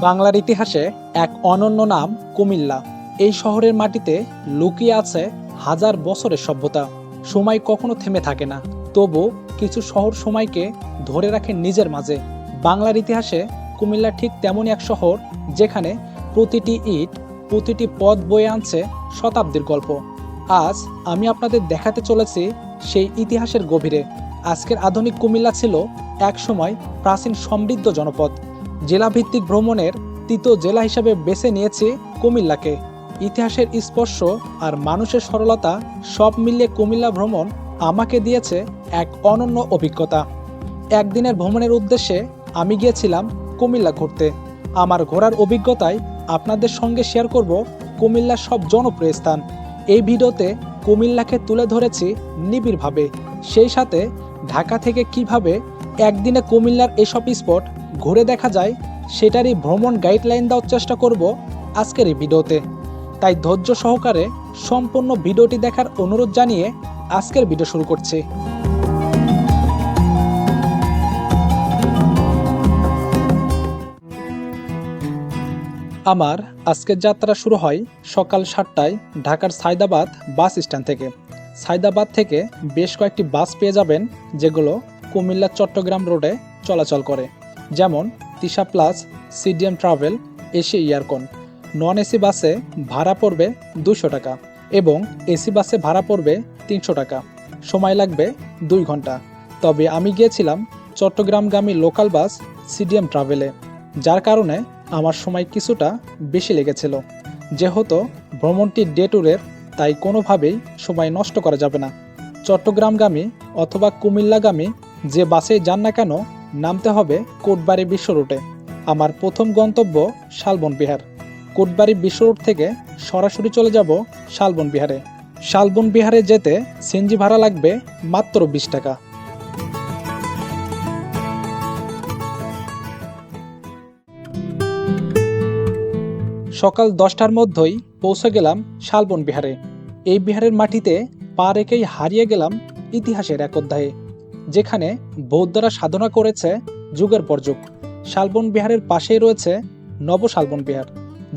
বাংলার ইতিহাসে এক অনন্য নাম কুমিল্লা। এই শহরের মাটিতে লুকিয়ে আছে হাজার বছরের সভ্যতা। সময় কখনো থেমে থাকে না। তবু কিছু শহর সময়কে ধরে রাখে নিজের মাঝে। বাংলার ইতিহাসে কুমিল্লা ঠিক তেমনই এক শহর যেখানে প্রতিটি ইট, প্রতিটি পথ বয়ে আনছে শতাব্দীর গল্প। আজ আমি আপনাদের দেখাতে চলেছি সেই ইতিহাসের গভীরে। আজকের আধুনিক কুমিল্লা ছিল একসময় প্রাচীন সমৃদ্ধ জনপদ। জেলাভিত্তিক ভ্রমণের তৃতীয় জেলা হিসাবে বেছে নিয়েছে কুমিল্লাকে। ইতিহাসের স্পর্শ আর মানুষের সরলতা সব মিলিয়ে কুমিল্লা ভ্রমণ আমাকে দিয়েছে এক অনন্য অভিজ্ঞতা। একদিনের ভ্রমণের উদ্দেশ্যে আমি গিয়েছিলাম কুমিল্লা ঘুরতে। আমার ঘোরার অভিজ্ঞতায় আপনাদের সঙ্গে শেয়ার করব কুমিল্লার সব জনপ্রিয় স্থান। এই ভিডিওতে কুমিল্লাকে তুলে ধরেছি নিবিড়ভাবে। সেই সাথে ঢাকা থেকে কীভাবে একদিনে কুমিল্লার এসব স্পট ঘুরে দেখা যায়, সেটারই ভ্রমণ গাইডলাইন দেওয়ার চেষ্টা করব আজকের এই ভিডিওতে। তাই ধৈর্য সহকারে সম্পূর্ণ ভিডিওটি দেখার অনুরোধ জানিয়ে আজকের ভিডিও শুরু করছি। আমার আজকের যাত্রা শুরু হয় সকাল সাতটায় ঢাকার সায়দাবাদ বাস স্ট্যান্ড থেকে। সায়দাবাদ থেকে বেশ কয়েকটি বাস পেয়ে যাবেন, যেগুলো কুমিল্লা চট্টগ্রাম রোডে চলাচল করে। যেমন Tisha plus, CDM travel AC aircon non AC বাসে ভাড়া পড়বে দুশো টাকা এবং এসি বাসে ভাড়া পড়বে তিনশো টাকা। সময় লাগবে দুই ঘণ্টা। তবে আমি গিয়েছিলাম চট্টগ্রামগামী লোকাল বাস সিডিএম ট্রাভেলে, যার কারণে আমার সময় কিছুটা বেশি লেগেছিল। যেহেতু ভ্রমণটি ডে ট্যুরের, তাই কোনোভাবেই সময় নষ্ট করা যাবে না। চট্টগ্রামগামী অথবা কুমিল্লাগামী যে বাসে যান না কেন নামতে হবে কোটবাড়ি বিশ্ব রুটে। আমার প্রথম গন্তব্য শালবন বিহার। কোটবাড়ি বিশ্ব রুট থেকে সরাসরি চলে যাব শালবন বিহারে। শালবন বিহারে যেতে সিএনজি ভাড়া লাগবে মাত্র বিশ টাকা। সকাল দশটার মধ্যেই পৌঁছে গেলাম শালবন বিহারে। এই বিহারের মাটিতে পা রেখেই হারিয়ে গেলাম ইতিহাসের এক অধ্যায়ে। যেখানে বৌদ্ধরা সাধনা করেছে যুগের পর যুগ। শালবন বিহারের পাশেই রয়েছে নব শালবন বিহার,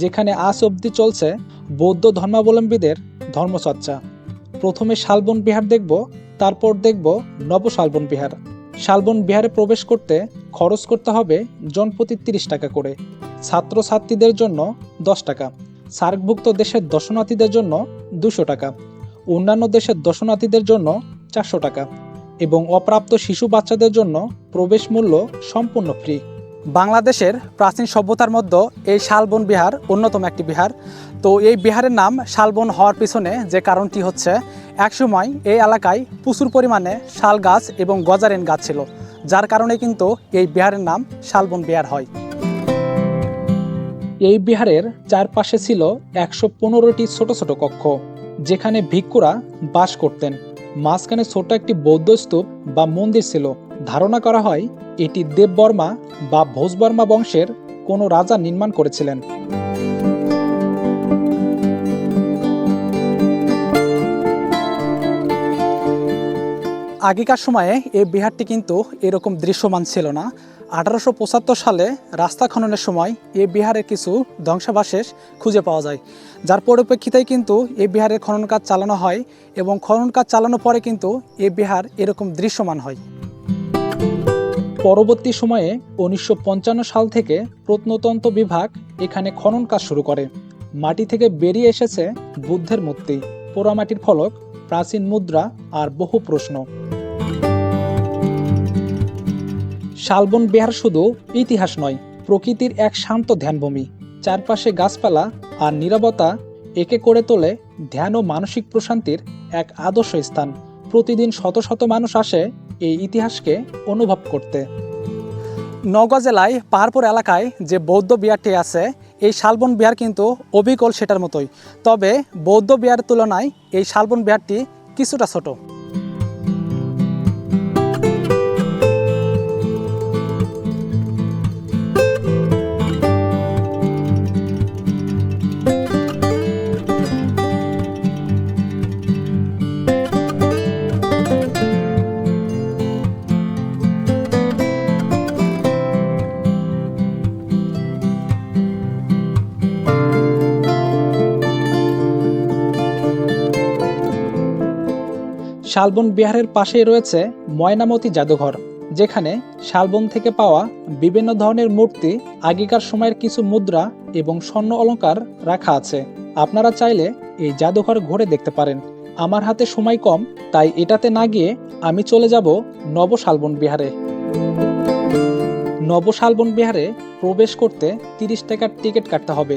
যেখানে আজ অবধি চলছে বৌদ্ধ ধর্মাবলম্বীদের ধর্মচর্চা। প্রথমে শালবন বিহার দেখব, তারপর দেখব নব শালবন বিহার। শালবন বিহারে প্রবেশ করতে খরচ করতে হবে জনপ্রতি তিরিশ টাকা করে। ছাত্রছাত্রীদের জন্য দশ টাকা। সার্কভুক্ত দেশের দর্শনার্থীদের জন্য দুশো টাকা। অন্যান্য দেশের দর্শনার্থীদের জন্য চারশো টাকা। এবং অপ্রাপ্ত শিশু বাচ্চাদের জন্য প্রবেশ মূল্য সম্পূর্ণ ফ্রি বাংলাদেশের প্রাচীন সভ্যতার মধ্যে এই শালবন বিহার অন্যতম একটি বিহার। তো এই বিহারের নাম শালবন হওয়ার পিছনে যে কারণটি হচ্ছে, একসময় এই এলাকায় প্রচুর পরিমাণে শাল গাছ এবং গজারেন গাছ ছিল, যার কারণে কিন্তু এই বিহারের নাম শালবন বিহার হয়। এই বিহারের চারপাশে ছিল একশো পনেরোটি ছোট ছোট কক্ষ, যেখানে ভিক্ষুরা বাস করতেন। মাঝখানে ছোট একটি বৌদ্ধ স্তূপ বা মন্দির ছিল। ধারণা করা হয়, এটি দেববর্মা বা ভোজবর্মা বংশের কোনো রাজা নির্মাণ করেছিলেন। আগেকার সময়ে এই বিহারটি কিন্তু এরকম দৃশ্যমান ছিল না। আঠারোশো পঁচাত্তর সালে রাস্তা খননের সময় এই বিহারের কিছু ধ্বংসাবশেষ খুঁজে পাওয়া যায়। যার পরিপ্রেক্ষিতেই কিন্তু এই বিহারের খনন কাজ চালানো হয় এবং খনন কাজ চালানোর পরে কিন্তু এই বিহার এরকম দৃশ্যমান হয়। পরবর্তী সময়ে উনিশশো পঞ্চান্ন সাল থেকে প্রত্নতন্ত্র বিভাগ এখানে খনন কাজ শুরু করে। মাটি থেকে বেরিয়ে এসেছে বুদ্ধের মূর্তি। পোড়ামাটির ফলক, প্রাচীন মুদ্রা আর বহু প্রশ্ন। শালবন বিহার শুধু ইতিহাস নয়, প্রকৃতির এক শান্ত ধ্যানভূমি। চারপাশে গাছপালা আর নীরবতা একে করে তোলে ধ্যান ও মানসিক প্রশান্তির এক আদর্শ স্থান। প্রতিদিন শত শত মানুষ আসে এই ইতিহাসকে অনুভব করতে। নওগাঁ জেলায় পাহাড়পুর এলাকায় যে বৌদ্ধ বিহারটি আছে, এই শালবন বিহার কিন্তু অবিকল সেটার মতোই। তবে বৌদ্ধ বিহারের তুলনায় এই শালবন বিহারটি কিছুটা ছোট। শালবন বিহারের পাশেই রয়েছে ময়নামতি জাদুঘর, যেখানে শালবন থেকে পাওয়া বিভিন্ন ধরনের মূর্তি, আগেকার সময়ের কিছু মুদ্রা এবং স্বর্ণ অলঙ্কার রাখা আছে। আপনারা চাইলে এই জাদুঘর ঘুরে দেখতে পারেন। আমার হাতে সময় কম, তাই এটাতে না গিয়ে আমি চলে যাব নব শালবন বিহারে। নব শালবন বিহারে প্রবেশ করতে তিরিশ টাকার টিকিট কাটতে হবে।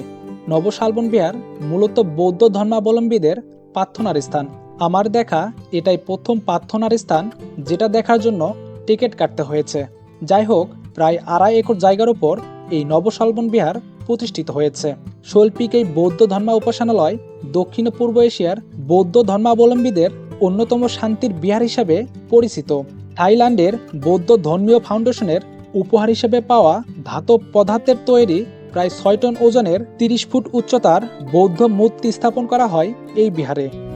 নব শালবন বিহার মূলত বৌদ্ধ ধর্মাবলম্বীদের প্রার্থনার স্থান। আমার দেখা এটাই প্রথম প্রার্থনার স্থান যেটা দেখার জন্য টিকিট কাটতে হয়েছে। যাই হোক, প্রায় আড়াই একর জায়গার উপর এই নবশালবন বিহার প্রতিষ্ঠিত হয়েছে। শৈল্পিক এই বৌদ্ধ ধর্মা উপাসনালয় দক্ষিণ পূর্ব এশিয়ার বৌদ্ধ ধর্মাবলম্বীদের অন্যতম শান্তির বিহার হিসাবে পরিচিত। থাইল্যান্ডের বৌদ্ধ ধর্মীয় ফাউন্ডেশনের উপহার হিসেবে পাওয়া ধাতব পদার্থের তৈরি প্রায় ছয় টন ওজনের তিরিশ ফুট উচ্চতার বৌদ্ধ মূর্তি স্থাপন করা হয় এই বিহারে।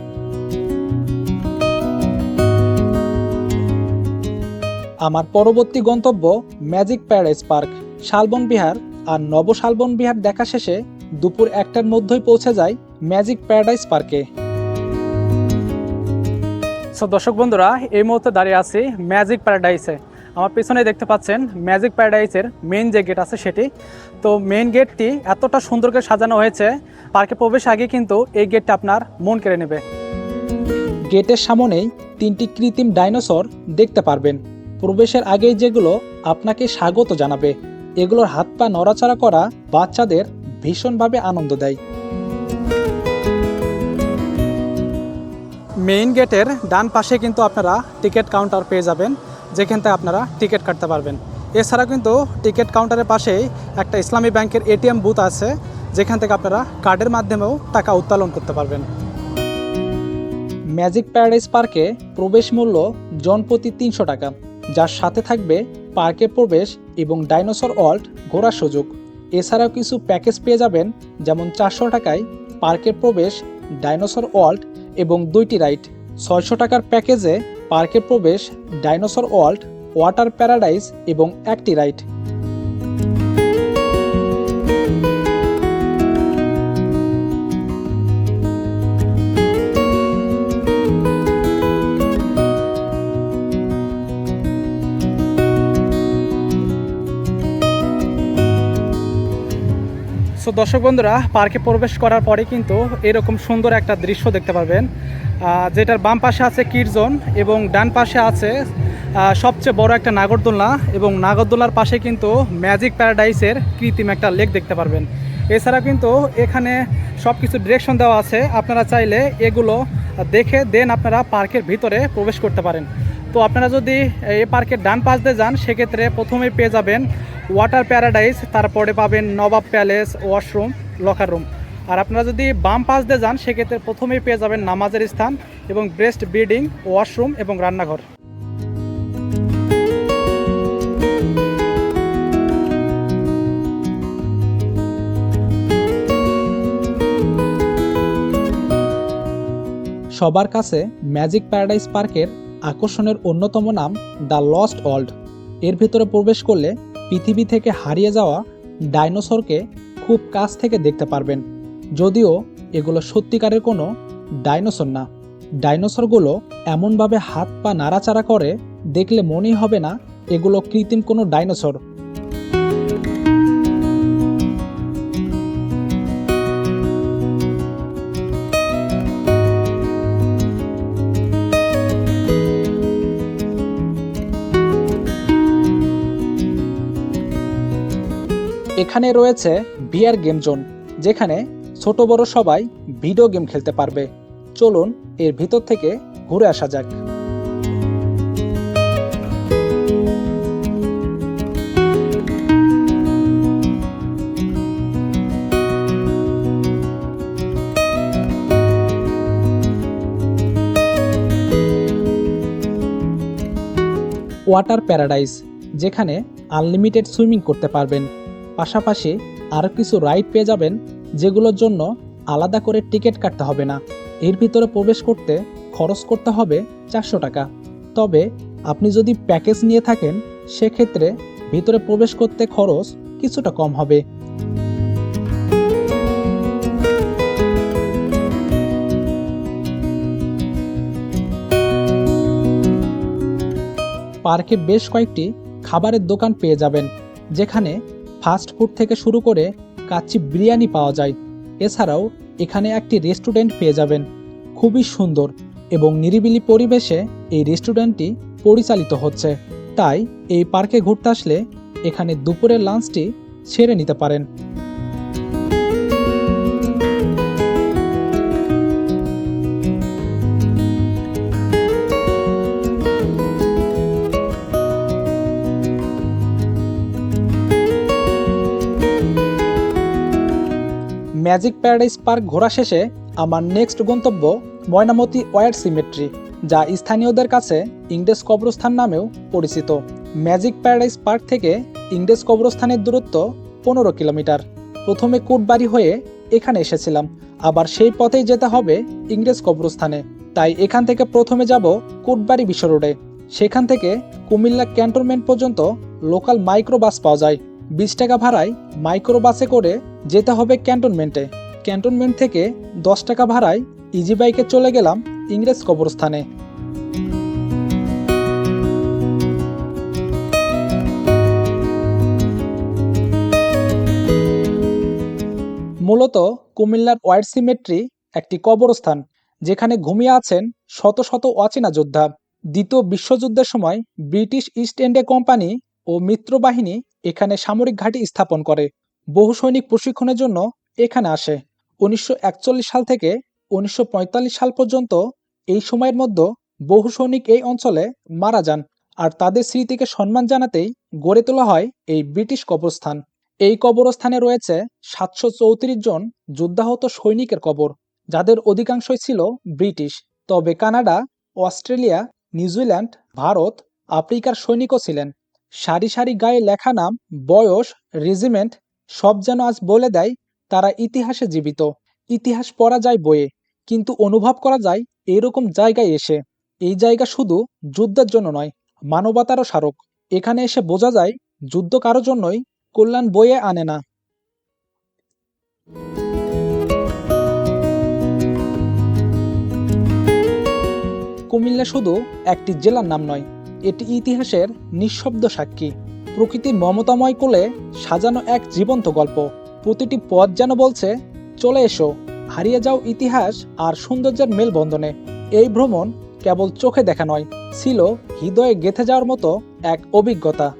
আমার পরবর্তী গন্তব্য magic paradise park. Shalban Vihara আর নব শালবন বিহার দেখা শেষে দুপুর একটার মধ্যেই পৌঁছে যায় ম্যাজিক প্যারাডাইস পার্কে। সো দর্শক বন্ধুরা এই মুহূর্তে দাঁড়িয়ে আছি ম্যাজিক প্যারাডাইসে। আমার পিছনে দেখতে পাচ্ছেন ম্যাজিক প্যারাডাইসের মেন যে গেট আছে সেটি। তো মেন গেটটি এতটা সুন্দর করে সাজানো হয়েছে পার্কে প্রবেশ আগে কিন্তু এই গেটটা আপনার মন কেড়ে নেবে। গেটের সামনেই তিনটি কৃত্রিম ডাইনোসর দেখতে পারবেন। প্রবেশের আগেই যেগুলো আপনাকে স্বাগত জানাবে, এগুলোর হাত পা নড়াচড়া করা বাচ্চাদের ভীষণভাবে আনন্দ দেয়। মেইন গেটের ডান পাশে কিন্তু আপনারা টিকিট কাউন্টার পেয়ে যাবেন, যেখান থেকে আপনারা টিকিট কাটতে পারবেন। এছাড়া কিন্তু টিকিট কাউন্টারের পাশেই একটা ইসলামী ব্যাংকের এটিএম বুথ আছে, যেখান থেকে আপনারা কার্ডের মাধ্যমেও টাকা উত্তোলন করতে পারবেন। ম্যাজিক প্যারাডাইস পার্কে প্রবেশ মূল্য জনপ্রতি তিনশো টাকা। যার সাথে থাকবে পার্কে প্রবেশ এবং ডাইনোসর ওয়ার্ল্ড ঘোরার সুযোগ। এছাড়াও কিছু প্যাকেজ পেয়ে যাবেন, যেমন চারশো টাকায় পার্কের প্রবেশ, ডাইনোসর ওয়ার্ল্ড এবং দুইটি রাইড। ছয়শো টাকার প্যাকেজে পার্কের প্রবেশ, ডাইনোসর ওয়ার্ল্ড, ওয়াটার প্যারাডাইস এবং একটি রাইড। সো দর্শক বন্ধুরা, পার্কে প্রবেশ করার পরে কিন্তু এরকম সুন্দর একটা দৃশ্য দেখতে পাবেন যেটার বাম পাশে আছে কিড জোন এবং ডান পাশে আছে সবচেয়ে বড় একটা নাগরদোলনা এবং নাগরদোলার পাশে কিন্তু ম্যাজিক প্যারাডাইসের কৃত্রিম একটা লেক দেখতে পারবেন। এছাড়া কিন্তু এখানে সব কিছু ডিরেকশন দেওয়া আছে। আপনারা চাইলে এগুলো দেখে দেন আপনারা পার্কের ভিতরে প্রবেশ করতে পারেন। তো আপনারা যদি এই পার্কের ডান পাশ দিয়ে যান, সেক্ষেত্রে প্রথমেই পেয়ে যাবেন ওয়াটার প্যারাডাইস, তারপরে পাবেন Nawab palace, washroom locker room আর আপনারা যদি বাম পাশ দিয়ে যান, সেক্ষেত্রে প্রথমেই পেয়ে যাবেন নামাজের স্থান এবং ব্রেস্ট ব্রিডিং ওয়াশরুম এবং রান্নাঘর। সবার কাছে ম্যাজিক প্যারাডাইস পার্কের আকর্ষণের অন্যতম নাম দ্য লস্ট ওয়ার্ল্ড। এর ভিতরে প্রবেশ করলে পৃথিবী থেকে হারিয়ে যাওয়া ডাইনোসরকে খুব কাছ থেকে দেখতে পারবেন। যদিও এগুলো সত্যিকারের কোনো ডাইনোসর না। ডাইনোসরগুলো এমনভাবে হাত পা নাড়াচাড়া করে দেখলে মনেই হবে না, এগুলো কৃত্রিম কোনো ডাইনোসর। এখানে রয়েছে ভিআর গেম জোন, যেখানে ছোট বড় সবাই ভিডিও গেম খেলতে পারবে। চলুন এর ভিতর থেকে ঘুরে আসা যাক। ওয়াটার প্যারাডাইস, যেখানে আনলিমিটেড সুইমিং করতে পারবেন। পাশাপাশি আরও কিছু রাইড পেয়ে যাবেন যেগুলোর জন্য আলাদা করে টিকিট কাটতে হবে না। এর ভিতরে প্রবেশ করতে খরচ করতে হবে চারশো টাকা। তবে আপনি যদি প্যাকেজ নিয়ে থাকেন, সেক্ষেত্রে ভিতরে প্রবেশ করতে খরচ কিছুটা কম হবে। পার্কে বেশ কয়েকটি খাবারের দোকান পেয়ে যাবেন, যেখানে ফাস্ট ফুড থেকে শুরু করে কাচ্চি বিরিয়ানি পাওয়া যায়। এছাড়াও এখানে একটি রেস্টুরেন্ট পেয়ে যাবেন। খুবই সুন্দর এবং নিরিবিলি পরিবেশে এই রেস্টুরেন্টটি পরিচালিত হচ্ছে। তাই এই পার্কে ঘুরতে আসলে এখানে দুপুরের লাঞ্চটি ছেড়ে নিতে পারেন। ম্যাজিক প্যারাডাইস পার্ক ঘোরা শেষে আমার নেক্সট গন্তব্য ময়নামতি ওয়ার সিমেট্রি, যা স্থানীয়দের কাছে ইংরেজ কবরস্থান নামেও পরিচিত। ম্যাজিক প্যারাডাইস পার্ক থেকে ইংরেজ কবরস্থানের দূরত্ব পনেরো কিলোমিটার। প্রথমে কোটবাড়ি হয়ে এখানে এসেছিলাম, আবার সেই পথেই যেতে হবে ইংরেজ কবরস্থানে। তাই এখান থেকে প্রথমে যাব কোটবাড়ি বিশ্ব রোডে সেখান থেকে কুমিল্লা ক্যান্টনমেন্ট পর্যন্ত লোকাল মাইক্রো বাস পাওয়া যায়। বিশ টাকা ভাড়ায় মাইক্রো বাসে করে যেতে হবে ক্যান্টনমেন্টে। ক্যান্টনমেন্ট থেকে দশ টাকা ভাড়ায় ইজি বাইকে চলে গেলাম ইংরেজ কবরস্থানে। মূলত কুমিল্লার ওয়াইড সিমেট্রি একটি কবরস্থান, যেখানে ঘুমিয়ে আছেন শত শত অচেনা যোদ্ধা। দ্বিতীয় বিশ্বযুদ্ধের সময় ব্রিটিশ ইস্ট ইন্ডিয়া কোম্পানি ও মিত্রবাহিনী এখানে সামরিক ঘাঁটি স্থাপন করে। বহু সৈনিক প্রশিক্ষণের জন্য এখানে আসে। উনিশশো একচল্লিশ সাল থেকে উনিশশো পঁয়তাল্লিশ সাল পর্যন্ত এই সময়ের মধ্যে বহু সৈনিক এই অঞ্চলে মারা যান আর তাদের স্মৃতিকে সম্মান জানাতেই গড়ে তোলা হয় এই ব্রিটিশ কবরস্থান। এই কবরস্থানে রয়েছে সাতশো চৌত্রিশ জন যুদ্ধাহত সৈনিকের কবর, যাদের অধিকাংশই ছিল ব্রিটিশ। তবে কানাডা, অস্ট্রেলিয়া, নিউজিল্যান্ড, ভারত, আফ্রিকার সৈনিকও ছিলেন। সারি সারি গায়ে লেখা নাম, বয়স রেজিমেন্ট সব যেন আজ বলে দেয় তারা ইতিহাসে জীবিত। ইতিহাস পড়া যায় বইয়ে, কিন্তু অনুভব করা যায় এইরকম জায়গায় এসে। এই জায়গা শুধু যুদ্ধের জন্য নয়, মানবতারও স্মারক। এখানে এসে বোঝা যায় যুদ্ধ কারও জন্যই কল্যাণ বয়ে আনে না। কুমিল্লা শুধু একটি জেলার নাম নয় এটি ইতিহাসের নিঃশব্দ সাক্ষী। প্রকৃতির মমতাময় কোলে সাজানো এক জীবন্ত গল্প। প্রতিটি পথ যেন বলছে, চলে এসো, হারিয়ে যাও ইতিহাস আর সৌন্দর্যের মেলবন্ধনে। এই ভ্রমণ কেবল চোখে দেখা নয়, ছিল হৃদয়ে গেথে যাওয়ার মতো এক অভিজ্ঞতা।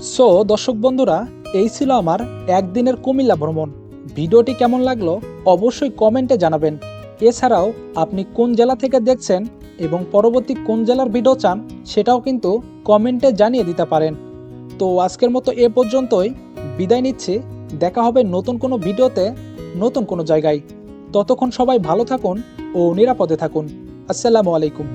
সো, দর্শক বন্ধুরা, এই ছিল আমার একদিনের কুমিল্লা ভ্রমণ। ভিডিওটি কেমন লাগল অবশ্যই কমেন্টে জানাবেন। এছাড়াও আপনি কোন জেলা থেকে দেখছেন এবং পরবর্তী কোন জেলার ভিডিও চান সেটাও কিন্তু কমেন্টে জানিয়ে দিতে পারেন। তো আজকের মতো এ পর্যন্তই। বিদায় নিচ্ছি। দেখা হবে নতুন কোনো ভিডিওতে নতুন কোনো জায়গায়। ততক্ষণ সবাই ভালো থাকুন ও নিরাপদে থাকুন। আসসালামু আলাইকুম।